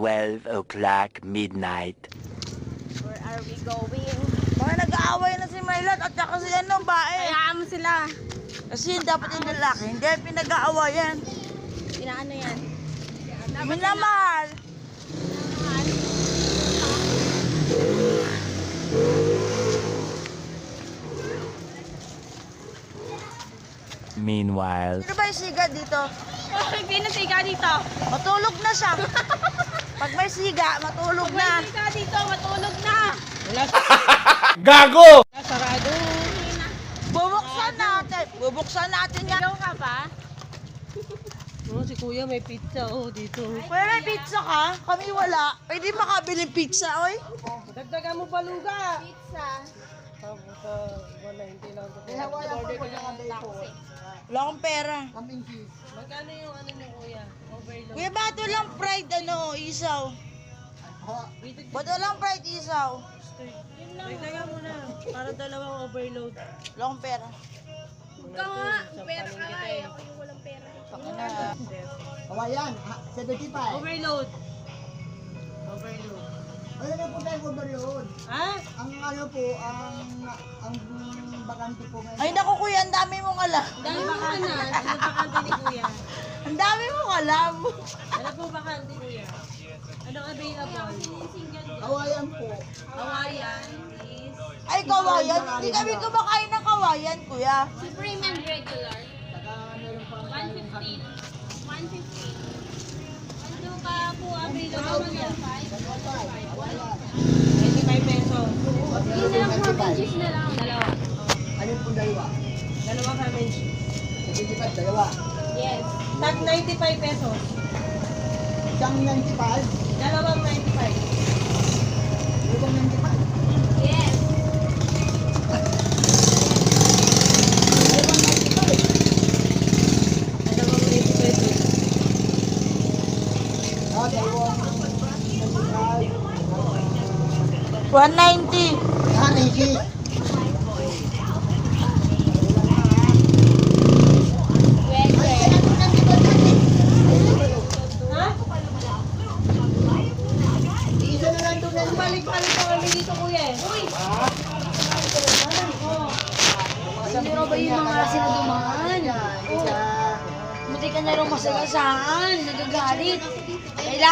12 o'clock midnight. Where are we going? Mga nag-aaway na si Marlon at saka si ano, bae. Hayaan mo sila. Kasi yun dapat yung lalaki, hindi pinag-aawayan. Inaano yan? Minamahal. Meanwhile, Ano ba yung siga dito? Hindi na siga dito. Matulog na siya. Pag may siga, matulog na. Siga dito, matulog na. Gago! Sarado. Bubuksan natin. Bubuksan natin yan. Sigaw ka pa? Oh, si kuya may pizza oh dito. Kuya, may pizza ka? Kami wala. Pwede makabili pizza, oy. Dagdagan mo baluga. Pizza. Tapos uh, 190 lang. Order Wala akong pera. Magkano yung ano niyo kuya? Overload. Kuya, ba't walang fried, ano, isaw? Ba't walang fried isaw? Dagdagan mo na. Para dalawang overload. Akong pera. Ikaw nga. Pera ka nga eh. Ako yung walang pera. Kawayan, ha, 75. Overload. Overload. Ano na po tayo overload? Ha? Ang ano po, ang ang bakante po ngayon. Ay, naku, kuya, ang dami mong alam. Dahil bakante. Ano bakante ni kuya? Ang dami mong alam. Ano po bakante kuya? Anong available? Kawayan po. Hawaiian is Ay, kawayan. Hindi kami kumakain ng kawayan, kuya. Supreme and regular. Saka meron pa 150. 150. Ano ka po available niya? 25 pesos. Cheese na lang po. Cheese na lang. Dalawa. Ano po dalawa? Dalawa kami. 75, dalawa. Yes. Tag 95 pesos. Isang 95? Dalawang 95. Dalawang 95? Yes. Dalawang 95? Dalawang 190. 190. Ah,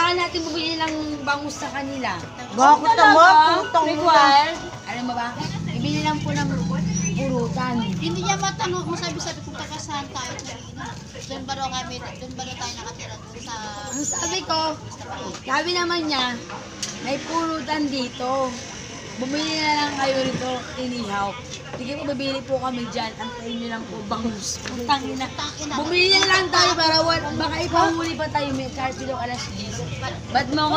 Kailangan natin bumili ng bangus sa kanila. Bakit naman? Putang Required. Alam mo ba? Ibili lang po ng purutan. Hindi niya matanong, masabi-sabi kung taga saan tayo. Doon ba daw kami, doon ba daw tayo nakatira doon sa... Ang sabi ko, sabi naman niya, may purutan dito. Bumili na lang kayo rito, inihaw. Sige po, bibili po kami dyan. Antayin niyo lang po bangus. Tangina. Bumili na lang tayo para wal, baka ipahuli pa tayo may bilog alas 10. Ba't mo ako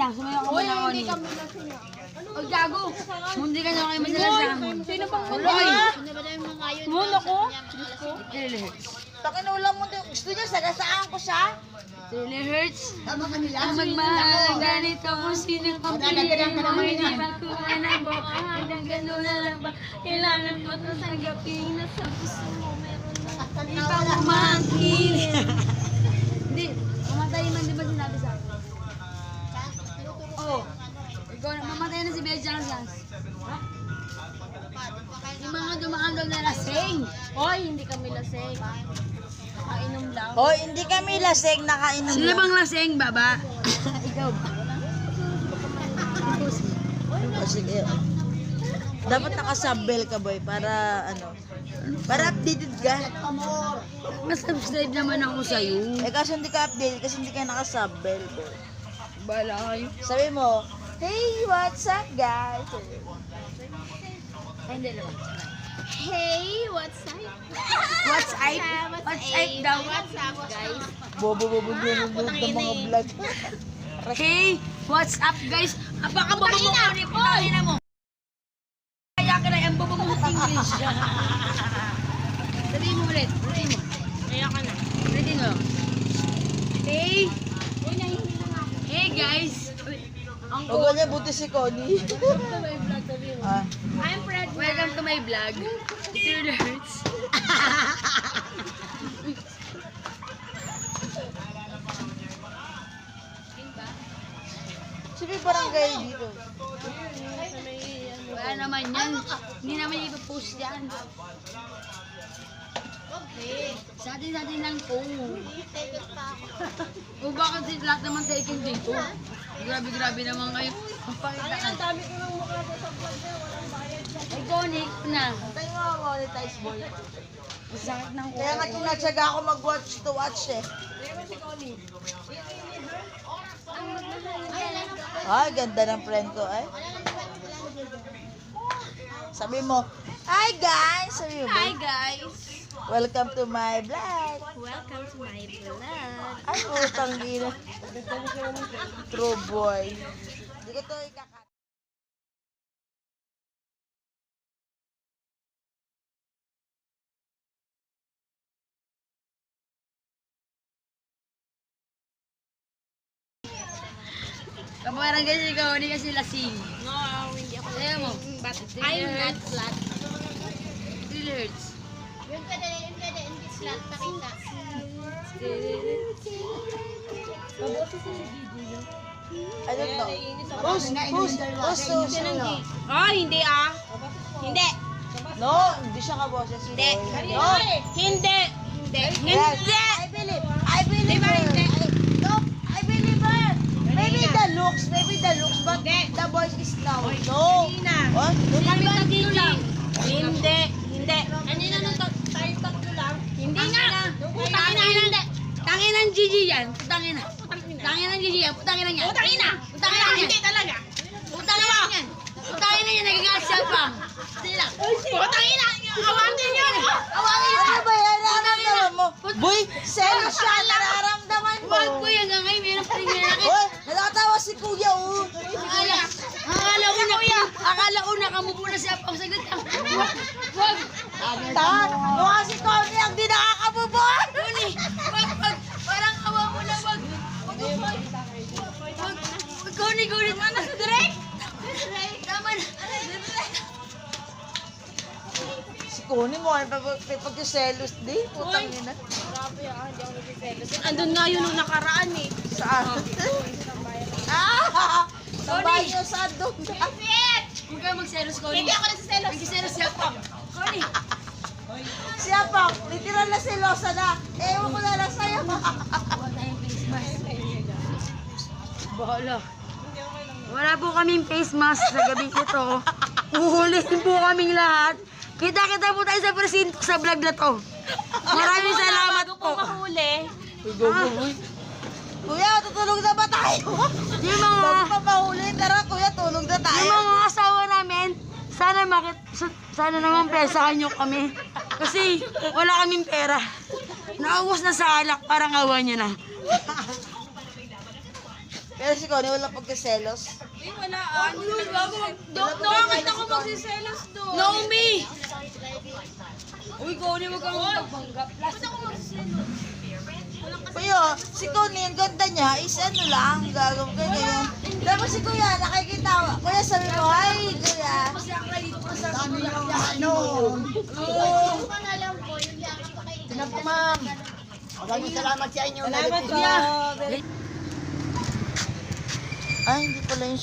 lang, sumayaw ka muna ako niya. O gago, hindi ka na kayo madalasahon. Sino bang Uloy! Hindi ba daw yung mga yun? Muno ko? Pakinulam mo. Gusto niya, sagasaan ko siya. Really hurts. Tama ka nila. Ang magmahal ganito kung sino kang piliin mo Hindi ba kuha ng baka hanggang gano'n na lang ba Kailangan ko ito tanggapin na sa puso mo Meron na ibang umangkin Hindi, mamatay man di ba sinabi sa akin? Oo. Ikaw na, mamatay na si Bea Jansas. Yung mga dumaan daw na lasing. Hoy, hindi kami lasing. Nakainom lang. Hoy, hindi kami lasing, nakainom Sino lang. bang lasing, baba? Ikaw ba? O, sige. Dapat nakasubbell ka, boy, para ano, para updated ka. Mas subscribe naman ako sa'yo. Eh, kasi hindi ka updated, kasi hindi ka nakasubbell, boy. Bala kayo. Sabi mo, Hey, what's up, guys? Ay, hindi naman. Hey, what's up? What's up? What's up daw? What's up, guys? Bobo, bobo, bobo, bobo, ng mga vlog. Hey, What's up guys? Baka baba mo ko ni putangin mo. Kaya ka na yung baba mo English. Sabihin mo ulit. Sabihin mo. Kaya ka na. Ulitin mo. Hey. Hey guys. Ang Huwag niya buti si Connie. ah. I'm Fred. Welcome to my vlog. It hurts. Yung barangay dito? Wala naman yan. Hindi naman ipopost yan. Atin, sa atin lang po. O bakit si lahat naman taken dito? Grabe, grabe naman kayo. Ang pakita ka. Ang dami ko ng mukha sa vlog na. Iconic na. Tayo mga monetize boy. Sakit ng Kaya nga tinatsaga ako mag-watch to watch eh. Ay, ganda ng friend ko ay. Sabi mo, Hi guys! Sabi mo, Hi guys! Welcome to my vlog. Welcome to my vlog. Ay, putang ina. True boy. Hindi ko to ikakat. Kaparang kasi ikaw, hindi kasi lasing. No, hindi ako Kaya mo. But I'm not flat. Still hurts. Yun pwede, yun pwede, hindi flat, pakita. I don't know. Who's, who's, who's, who's, who's, Oh, hindi ah. Hindi. No, hindi siya kaboses. Hindi. No. Hindi. Hindi. Hindi. I believe. I believe her. No, I believe her. Maybe the looks, maybe the looks, but the voice is now. No. What? Kami tatlo lang. Hindi. Hindi. Kanina nung tat- tayo tatlo lang. Hindi nga. Putangin na hindi. Tangin ng Gigi yan. Putangin na. Putangin ng Gigi yan. Putangin na yan. Putangin na. Putangin na yan. Hindi talaga. Putangin na yan. Putangin na yan. Nagagalit siya pa. Sige lang. Putangin na. Awatin yun. Awatin Ano na. ba yan? Nararamdaman mo? Boy, selos siya. Nararamdaman mo. Wag po yan hanggang meron pa rin meron. Hoy, nakakatawa si kuya, oh. Akala, ko na kuya. Akala ko na kamupo na siya pang saglit. Wag. Wag. Tan, mukha si Connie ang di nakakabubuan. Kuni. Wag. Wag. Parang awa mo na. Wag. Wag. Wag. Wag. Wag. Kuni. Kuni. Mana sa direct. Tama na. Si Connie mo, ano pag pagkiselos di? Putang ina. Andun nga yun nung nakaraan eh. Saan? Ah! Sa banyo sa doon. Huwag kayo magselos, Kuni. Hindi ako nagsiselos. Nagsiselos siya pa. Kuni. Siya pa, literal na na. Ewan ko na lang sa'yo. Bahala. Wala po kaming face mask sa gabing ito. Uhulihin po kaming lahat. Kita-kita po tayo sa presinto sa vlog na to. Maraming salamat po. Mahuli. Kuya, tutulog na ba tayo? Yung mga, Bago pa mahuli, tara kuya, tulog na yung tayo. mga asawa namin, sana makit, sa- sana naman pesahan nyo kami. Kasi wala kaming pera. Naubos na sa alak, parang awa niya na. Pero si Connie wala pagkiselos. Uy, wala ah. Nakakita ko magsiselos doon. No me! Uy, Koni, huwag kang magpanggap. Ba't ako magsiselos? Kuya, si Connie, ang ganda niya is ano lang, gagawin ko ganyan. Tapos si Kuya, nakikita, Kuya sabi mo, ay, Kuya. Ano? Yung ko kay Tingnan po, ma'am. Maraming salamat sa inyo. Salamat po. Ay, hindi pala yung